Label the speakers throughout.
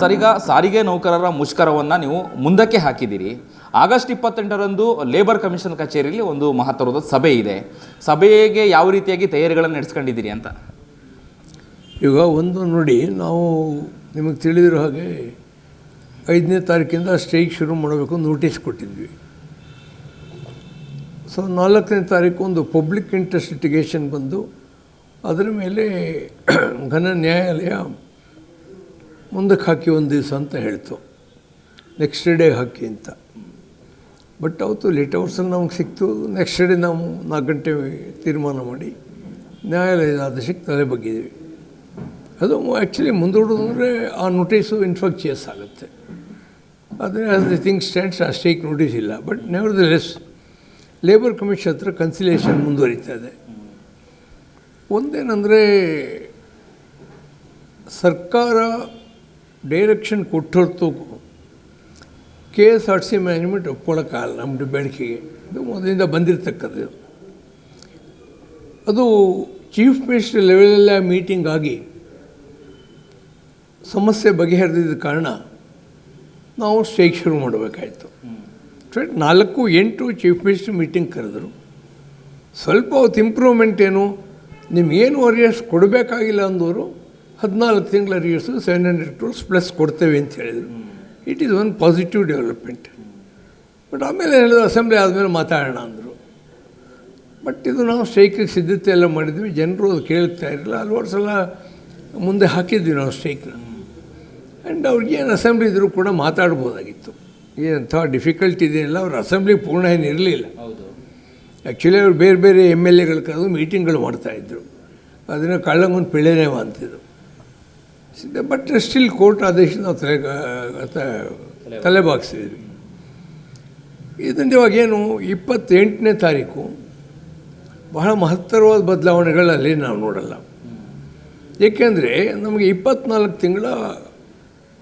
Speaker 1: Sir ಈಗ ಸಾರಿಗೆ ನೌಕರರ ಮುಷ್ಕರವನ್ನು ನೀವು ಮುಂದಕ್ಕೆ ಹಾಕಿದ್ದೀರಿ. ಆಗಸ್ಟ್ ಇಪ್ಪತ್ತೆಂಟರಂದು ಲೇಬರ್ ಕಮಿಷನ್ ಕಚೇರಿಯಲ್ಲಿ ಒಂದು ಮಹತ್ವದ ಸಭೆ ಇದೆ. ಸಭೆಗೆ ಯಾವ ರೀತಿಯಾಗಿ ತಯಾರಿಗಳನ್ನು ನಡೆಸ್ಕೊಂಡಿದ್ದೀರಿ ಅಂತ?
Speaker 2: ಈಗ ಒಂದು ನೋಡಿ, ನಾವು ನಿಮಗೆ ತಿಳಿದಿರೋ ಹಾಗೆ ಐದನೇ ತಾರೀಕಿಂದ ಸ್ಟ್ರೈಕ್ ಶುರು ಮಾಡಬೇಕು ನೋಟಿಸ್ ಕೊಟ್ಟಿದ್ವಿ. ಸೊ ನಾಲ್ಕನೇ ತಾರೀಕು ಒಂದು ಪಬ್ಲಿಕ್ ಇಂಟ್ರೆಸ್ಟ್ ಲಿಟಿಗೇಷನ್ ಬಂದು, ಅದರ ಮೇಲೆ ಘನ ನ್ಯಾಯಾಲಯ ಮುಂದಕ್ಕೆ ಹಾಕಿ ಒಂದು ದಿವಸ ಅಂತ ಹೇಳ್ತು. ನೆಕ್ಸ್ಟ್ ಡೇ ಹಾಕಿ ಅಂತ. ಬಟ್ ಅವತ್ತು ಲೇಟ್ ಅವರ್ಸಲ್ಲಿ ನಮಗೆ ಸಿಕ್ತು. ನೆಕ್ಸ್ಟ್ ಡೇ ನಾವು ನಾಲ್ಕು ಗಂಟೆ ತೀರ್ಮಾನ ಮಾಡಿ ನ್ಯಾಯಾಲಯದ ಆದೇಶಕ್ಕೆ ತಲೆ ಬಗ್ಗಿದ್ದೀವಿ ಅದು ಆ್ಯಕ್ಚುಲಿ ಮುಂದೂಡೋದಂದರೆ ಆ ನೋಟಿಸು ಇನ್ಫೆಕ್ಚಿಯಸ್ ಆಗುತ್ತೆ. ಆದರೆ ಆಸ್ ದಿ ಥಿಂಗ್ ಸ್ಟ್ಯಾಂಡ್ಸ್ ಆ ಸ್ಟೇಕ್ ನೋಟಿಸ್ ಇಲ್ಲ. But nevertheless labour commission ಹತ್ರ ಕನ್ಸಿಲೇಷನ್ ಮುಂದುವರಿತಾ ಇದೆ. ಒಂದೇನೆಂದರೆ ಸರ್ಕಾರ direction ಕೊಟ್ಟೊರ್ತು K S R C management ಒಪ್ಕೊಳ್ಳೋಕ್ಕಾಗಲ್ಲ ನಮ್ಮ ಬೇಡಿಕೆಗೆ ಇದು ಮೊದಲಿಂದ ಬಂದಿರತಕ್ಕದ್ದು ಅದು ಚೀಫ್ ಮಿನಿಸ್ಟರ್ ಲೆವೆಲೆಲ್ಲ ಮೀಟಿಂಗ್ ಆಗಿ ಸಮಸ್ಯೆ ಬಗೆಹರಿದಿದ್ದ ಕಾರಣ ನಾವು ಸ್ಟ್ರೈಕ್ ಶುರು ಮಾಡಬೇಕಾಯಿತು. ಸ್ಟ್ರೈಟ್ ನಾಲ್ಕು ಎಂಟು ಚೀಫ್ ಮಿನಿಸ್ಟರ್ ಮೀಟಿಂಗ್ ಕರೆದರು. ಸ್ವಲ್ಪ ಅವತ್ತು ಇಂಪ್ರೂವ್ಮೆಂಟ್ ಏನು? ನಿಮಗೇನು ಅರಿಯರ್ಸ್ ಕೊಡಬೇಕಾಗಿಲ್ಲ ಅಂದವರು ಹದಿನಾಲ್ಕು ತಿಂಗಳ arrears seven hundred crores plus ಕೊಡ್ತೇವೆ ಅಂತ ಹೇಳಿದರು. It is one positive development but ಆಮೇಲೆ ಹೇಳಿದ್ರು ಅಸೆಂಬ್ಲಿ ಆದಮೇಲೆ ಮಾತಾಡೋಣ ಅಂದರು. ಬಟ್ ಇದು ನಾವು ಸ್ಟ್ರೈಕಿಗೆ ಸಿದ್ಧತೆ ಎಲ್ಲ ಮಾಡಿದ್ವಿ. ಜನರು ಅದು ಕೇಳ್ತಾ ಇರಲಿಲ್ಲ. ಹಲವಾರು ಸಲ ಮುಂದೆ ಹಾಕಿದ್ವಿ ನಾವು ಸ್ಟ್ರೈಕ್ನ. ಆ್ಯಂಡ್ ಅವ್ರಿಗೆ ಏನು ಅಸೆಂಬ್ಲಿ ಇದ್ದರೂ ಕೂಡ ಮಾತಾಡ್ಬೋದಾಗಿತ್ತು. ಏನಂಥ ಡಿಫಿಕಲ್ಟಿ ಇದೆಯಲ್ಲ ಅವ್ರ ಅಸೆಂಬ್ಲಿ ಪೂರ್ಣ ಏನು ಇರಲಿಲ್ಲ. ಆ್ಯಕ್ಚುಲಿ ಅವ್ರು ಬೇರೆ ಬೇರೆ ಎಂ ಎಲ್ ಎಗಳು ಕರೆದು ಮೀಟಿಂಗ್ಗಳು ಮಾಡ್ತಾಯಿದ್ರು ಅದನ್ನು ಕಳ್ಳಂಗೊಂದು ಪಿಳೆನೇವ ಅಂತಿದ್ದು ಬಟ್ ಸ್ಟಿಲ್ ಕೋರ್ಟ್ ಆದೇಶ ನಾವು ತಲೆ ತಲೆಬಾಗಿಸಿದ್ವಿ ಇದರಿಂದ ಇವಾಗೇನು ಇಪ್ಪತ್ತೆಂಟನೇ ತಾರೀಕು ಬಹಳ ಮಹತ್ತರವಾದ ಬದಲಾವಣೆಗಳಲ್ಲಿ ನಾವು ನೋಡಲ್ಲ. ಏಕೆಂದರೆ ನಮಗೆ ಇಪ್ಪತ್ನಾಲ್ಕು ತಿಂಗಳ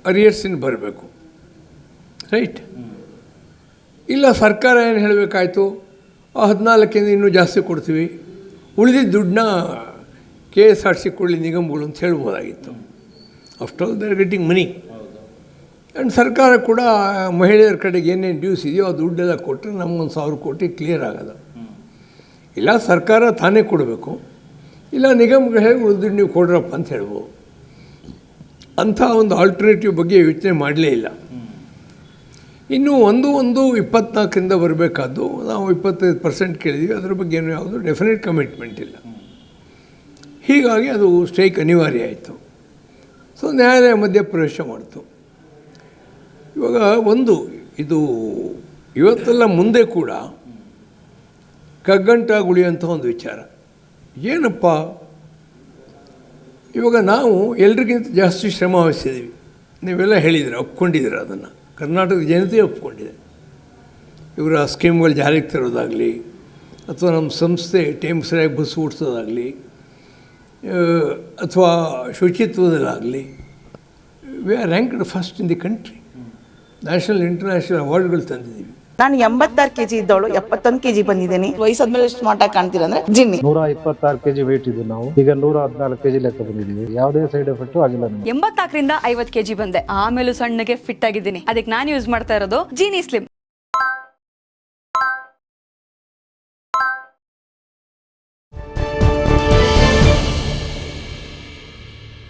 Speaker 2: ಅರಿಯರ್ಸಿನ ಬರಬೇಕು. ರೈಟ್ ಇಲ್ಲ ಸರ್ಕಾರ ಏನು ಹೇಳಬೇಕಾಯ್ತು? ಹದಿನಾಲ್ಕಿಂದ ಇನ್ನೂ ಜಾಸ್ತಿ ಕೊಡ್ತೀವಿ. ಉಳಿದಿದ್ದ ದುಡ್ಡನ್ನ ಕೆ ಎಸ್ ಆರ್ ಸಿ ಕೊಳ್ಳಿ ನಿಗಮಗಳು ಅಂತ ಹೇಳ್ಬೋದಾಗಿತ್ತು. After all they're getting money and ಸರ್ಕಾರ ಕೂಡ, ಮಹಿಳೆಯರ ಕಡೆಗೆ ಏನೇನು ಡ್ಯೂಸ್ ಇದೆಯೋ ಆ ದುಡ್ಡೆಲ್ಲ ಕೊಟ್ಟರೆ ನಮಗೊಂದು ಸಾವಿರ ಕೋಟಿ ಕ್ಲಿಯರ್ ಆಗೋದು ಇಲ್ಲ, ಸರ್ಕಾರ ತಾನೇ ಕೊಡಬೇಕು. ಇಲ್ಲ ನಿಗಮಗಳು ಹೇಗೆ ಉಳಿದು ನೀವು ಕೊಡ್ರಪ್ಪ ಅಂತ ಹೇಳ್ಬೋದು. ಅಂಥ ಒಂದು ಆಲ್ಟರ್ನೇಟಿವ್ ಬಗ್ಗೆ ಯೋಚನೆ ಮಾಡಲೇ ಇಲ್ಲ. ಇನ್ನು ಒಂದು ಒಂದು ಇಪ್ಪತ್ನಾಲ್ಕರಿಂದ ಬರಬೇಕಾದ್ದು, ನಾವು ಇಪ್ಪತ್ತೈದು ಪರ್ಸೆಂಟ್ ಕೇಳಿದ್ವಿ, ಅದ್ರ ಬಗ್ಗೆ ಏನು ಯಾವುದು ಡೆಫಿನೆಟ್ ಕಮಿಟ್ಮೆಂಟ್ ಇಲ್ಲ. ಹೀಗಾಗಿ ಅದು ಸ್ಟ್ರೈಕ್ ಅನಿವಾರ್ಯ ಆಯಿತು. ಸೊ ನ್ಯಾಯಾಲಯ ಮಧ್ಯೆ ಪ್ರವೇಶ ಮಾಡ್ತು. ಇವಾಗ ಒಂದು, ಇದು ಇವತ್ತೆಲ್ಲ ಮುಂದೆ ಕೂಡ ಕಗ್ಗಂಟಾಗಿ ಉಳಿಯುವಂಥ ಒಂದು ವಿಚಾರ. ಏನಪ್ಪ? ಇವಾಗ ನಾವು ಎಲ್ರಿಗಿಂತ ಜಾಸ್ತಿ ಶ್ರಮ ವಹಿಸಿದ್ದೀವಿ. ನೀವೆಲ್ಲ ಹೇಳಿದ್ರೆ ಒಪ್ಕೊಂಡಿದ್ದೀರ ಅದನ್ನು. ಕರ್ನಾಟಕದ ಜನತೆ ಒಪ್ಕೊಂಡಿದೆ. ಇವರ ಸ್ಕೀಮ್ಗಳು ಜಾರಿಗೆ ತರೋದಾಗಲಿ, ಅಥವಾ ನಮ್ಮ ಸಂಸ್ಥೆ ಟೈಮ್ ಸರಿಯಾಗಿ ಬಸ್ ಓಡಿಸೋದಾಗಲಿ ಅಥವಾ ಶುಚಿತ್ವದಲ್ಲಾಗಲಿ we are ranked first in the country national international ಅವಾರ್ಡ್ಗಳು ತಂದಿದ್ದೀವಿ.
Speaker 3: ನಾನು ಎಂಬತ್ತಾರು ಕೆಜಿ ಇದ್ದವಳು ಎಪ್ಪತ್ತೊಂದು ಕೆಜಿ ಬಂದಿದ್ದೀನಿ. ವಯಸ್ಸಾದ್ಮೇಲೆ ಎಷ್ಟು ಮಾಟ ಕಾಣ್ತೀರ ಅಂದ್ರೆ ಜಿನ್ನಿ.
Speaker 4: ನೂರ ಇಪ್ಪತ್ತಾರು ಕೆಜಿ ವೇಟ್ ಇದ್ದು ನಾವು. ಈಗ ನೂರ ಹದಿನಾಲ್ಕು ಕೆಜಿ ಲೆಕ್ಕ ಬಂದಿದ್ದೀವಿ. ಯಾವುದೇ ಸೈಡ್ ಎಫೆಕ್ಟ್ ಆಗಿಲ್ಲ ಎಂಬತ್ತಾಕರಿಂದ
Speaker 5: ಐವತ್ತು ಕೆ ಕೆಜಿ ಬಂದೆ. ಆಮೇಲೂ ಸಣ್ಣಗೆ ಫಿಟ್ ಆಗಿದ್ದೀನಿ. ಅದಕ್ಕೆ ನಾನು ಯೂಸ್ ಮಾಡ್ತಾ ಇರೋದು ಜೀನಿ ಸ್ಲಿಮ್